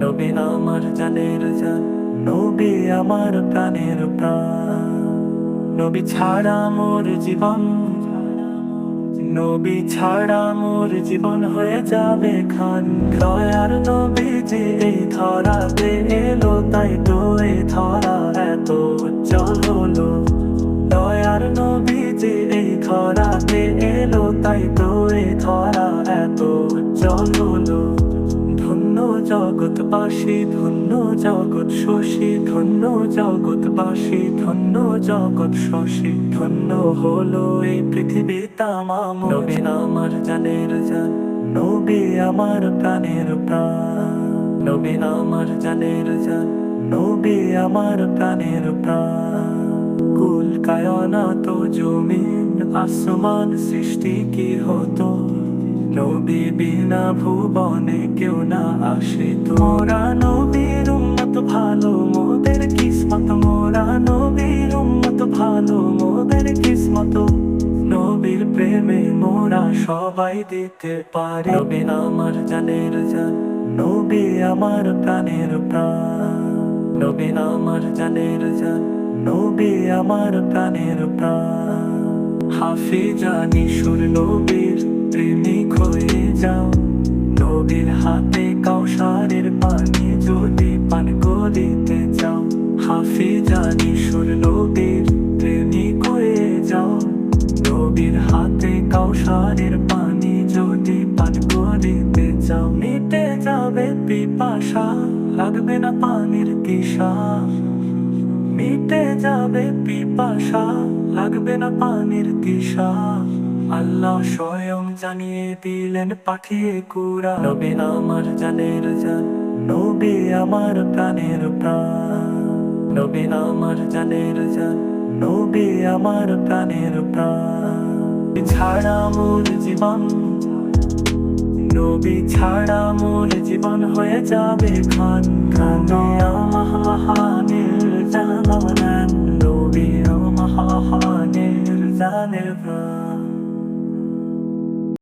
নবী আমার জানের জান, নবী আমার প্রাণের প্রাণ। নবী ছাড়া মোর জীবন, নবী ছাড়া মোর জীবন হয়ে যাবে খান। দয়ার নবী যে এই ধরাতে এলো, তাই তো এই ধরা এত উজ্জ্বল হলো। দয়ার নবী যে এই ধরাতে এলো, তাই তো এই ধরা এত উজ্জ্বল হলো। ধন্য জগৎবাসী ধন্য জগৎ শশী, ধন্য জগৎবাসী ধন্য জগৎ শশী, ধন্য হলো এই পৃথিবী তামাম নবী আমার জানের জান, নবী আমার প্রাণের প্রাণ। নবী আমার জানের জান, নবী আমার প্রাণের প্রাণ। কুল কায়না তো জমিন, আসমান সৃষ্টি কি হতো? নবী বিনা ভুবনে কেউ না আসে তোরা নবীর উন্মত ভালো, মোদের কিসমত। মোরা নবীর উন্মত ভালো, মোদের কিসমত। নবীর প্রেমে মোরা সবাই দিতে পারে। নবী আমার জানের জান, নবী আমার প্রাণের প্রাণ। নবী আমার জানের জান, নবী আমার প্রাণের প্রাণ। হাফিজানি সুর নবীর প্রেমিক করিতে চাও? হাফিজানি সুর নবীর প্রেমিক হয়ে যাও। নবীর হাতে কাউসারের পানি যদি পান করিতে চাও। মিটে যাবে পিপাসা, লাগবে না পানির দিশা মিটে যাবে পিপাসা, লাগবে না পানির দিশা আল্লাহ স্বয়ং জানিয়ে দিলেন পাঠিয়ে কুরা নবী আমার জানের জান। নবী আমার প্রাণের প্রাণ। নবী আমার জানের জান। নবী আমার প্রাণের প্রাণ। ছাড়া মোর জীবন। নবী ছাড়া মোর জীবন হয়ে যাবে খান খানে মহানের জানান নবী মহানের জানের প্রাণ।